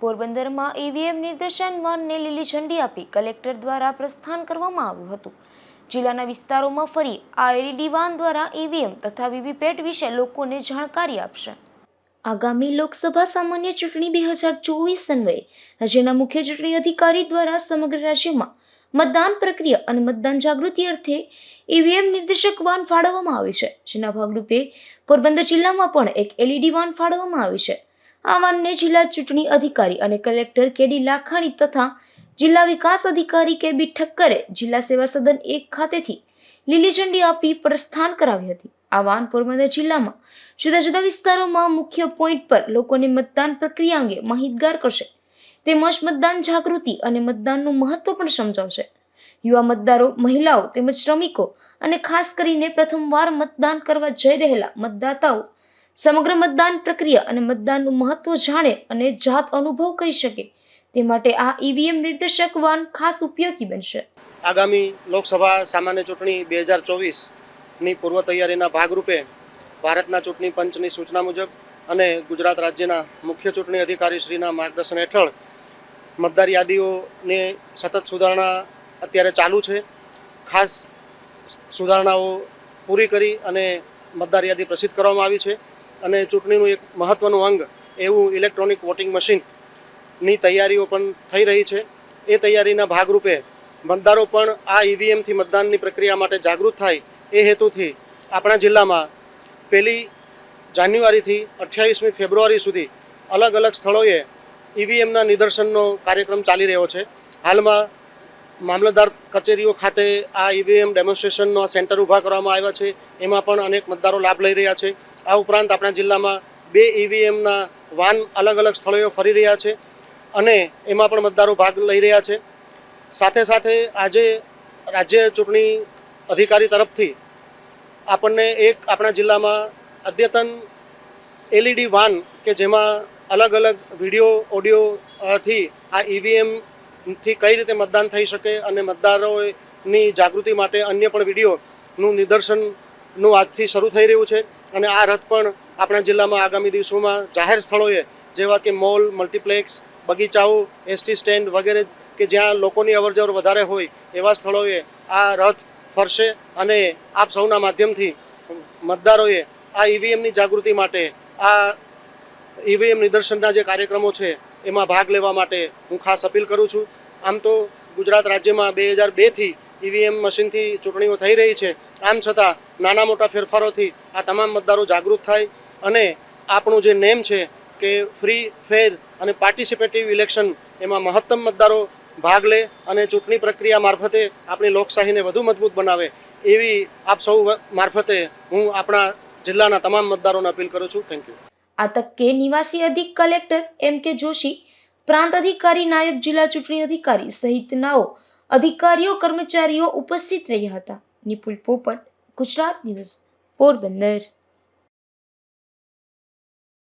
પોરબંદરમાં ઈવીએમ નિર્દેશન વાનને લીલી ઝંડી આપી કલેક્ટર દ્વારા પ્રસ્થાન કરવામાં આવ્યું હતું. જિલ્લાના વિસ્તારોમાં ફરી આ એલઈડી વાન દ્વારા ઈવીએમ તથા વીવીપેટ વિશે લોકોને જાણકારી આપશે. આગામી લોકસભા સામાન્ય ચૂંટણી બે હજાર ચોવીસ અન્વયે રાજ્યના મુખ્ય ચૂંટણી અધિકારી દ્વારા સમગ્ર રાજ્યમાં મતદાન પ્રક્રિયા અને મતદાન જાગૃતિ અર્થે ઈવીએમ નિર્દેશક વાન ફાળવવામાં આવી છે. જેના ભાગરૂપે પોરબંદર જિલ્લામાં પણ એક એલઈડી વાન ફાળવવામાં આવી છે. આ વાનને જિલ્લા ચૂંટણી અધિકારી અને કલેક્ટર કેડી લાખાણી તથા જિલ્લા વિકાસ અધિકારી કે બી ઠક્કરે જિલ્લા સેવા સદન એક ખાતેથી લીલી ઝંડી આપી પ્રસ્થાન કરાવી હતી. આ વાન પોરબંદર જિલ્લામાં જુદા જુદા વિસ્તારોમાં મુખ્ય પોઈન્ટ પર લોકોને મતદાન પ્રક્રિયા અંગે માહિતગાર કરશે. તેમજ મતદાન જાગૃતિ અને મતદાનનું મહત્વ પણ સમજાવશે. યુવા મતદારો, મહિલાઓ તેમજ શ્રમિકો અને ખાસ કરીને પ્રથમવાર મતદાન કરવા જઈ રહેલા મતદાતાઓ સમગ્ર મતદાન પ્રક્રિયા અને મતદાનનું મહત્વ જાણે અને જાત અનુભવ કરી શકે તે માટે આ ઈવીએમ નિર્દેશક વાન ખાસ ઉપયોગી બનશે. આગામી લોકસભા સામાન્ય ચૂંટણી બે હજાર ચોવીસની પૂર્વ તૈયારીના ભાગરૂપે ભારતના ચૂંટણી પંચની સૂચના મુજબ અને ગુજરાત રાજ્યના મુખ્ય ચૂંટણી અધિકારી શ્રીના માર્ગદર્શન હેઠળ મતદાર યાદીઓની સતત સુધારણા અત્યારે ચાલુ છે. ખાસ સુધારણાઓ પૂરી કરી અને મતદાર યાદી પ્રસિદ્ધ કરવામાં આવી છે. અને ચૂંટણીનું એક મહત્ત્વનું અંગ એવું ઇલેક્ટ્રોનિક વોટિંગ મશીનની તૈયારીઓ પણ થઈ રહી છે. એ તૈયારીના ભાગરૂપે મતદારો પણ આ ઈવીએમથી મતદાનની પ્રક્રિયા માટે જાગૃત થાય એ હેતુથી આપણા જિલ્લામાં પહેલી જાન્યુઆરીથી અઠ્યાવીસમી ફેબ્રુઆરી સુધી અલગ અલગ સ્થળોએ ઈવીએમના નિદર્શનનો કાર્યક્રમ ચાલી રહ્યો છે. હાલમાં મામલતદાર કચેરીઓ ખાતે આ ઈવીએમ ડેમોન્સ્ટ્રેશનનો સેન્ટર ઊભા કરવામાં આવ્યા છે. એમાં પણ અનેક મતદારો લાભ લઈ રહ્યા છે. આ ઉપરાંત આપણા જિલ્લામાં બે ઈવીએમના વાન અલગ અલગ સ્થળોએ ફરી રહ્યા છે અને એમાં પણ મતદારો ભાગ લઈ રહ્યા છે. સાથે સાથે આજે રાજ્ય ચૂંટણી અધિકારી તરફથી આપણને એક આપણા જિલ્લામાં અદ્યતન એલઈડી વાન કે જેમાં અલગ અલગ વીડિયો ઓડિયોથી આ ઈવીએમથી કઈ રીતે મતદાન થઈ શકે અને મતદારોની જાગૃતિ માટે અન્ય પણ વિડીયોનું નિદર્શનનું આજથી શરૂ થઈ રહ્યું છે. અને આ રથ પણ આપણા જિલ્લામાં આગામી દિવસોમાં જાહેર સ્થળોએ, જેવા કે મોલ, મલ્ટીપ્લેક્સ, બગીચાઓ, એસટી સ્ટેન્ડ વગેરે કે જ્યાં લોકોની અવરજવર વધારે હોય, એવા સ્થળોએ આ રથ ફરશે અને આપ સૌના માધ્યમથી મતદારોએ આ ઈવીએમની જાગૃતિ માટે, આ ઈવીએમ નિદર્શનના જે કાર્યક્રમો છે, એમાં ભાગ લેવા માટે હું ખાસ અપીલ કરું છું. આમ તો ગુજરાત રાજ્યમાં બે હજાર બેથી ઈવીએમ મશીનથી ચૂંટણીઓ થઈ રહી છે. આમ છતાં નાના મોટા ફેરફારોથી આ તમામ મતદારો જાગૃત થાય અને આપણું જે નેમ છે કે ફ્રી, ફેર અને પાર્ટિસિપેટિવ ઇલેક્શન, એમાં મહત્તમ મતદારો ભાગ લે અને ચૂંટણી પ્રક્રિયા મારફતે આપણી લોકશાહીને વધુ મજબૂત બનાવે એવી આપ સૌ મારફતે હું આપણા જિલ્લાના તમામ મતદારોને અપીલ કરું છું. થેન્ક યુ આ તકે નિવાસી અધિક કલેક્ટર એમ કે જોશી, પ્રાંત અધિકારી, નાયબ જિલ્લા ચૂંટણી અધિકારી સહિતનાઓ અધિકારીઓ, કર્મચારીઓ ઉપસ્થિત રહ્યા હતા. નિપુલ પોપટ, ગુજરાત ન્યૂઝ. પોરબંદર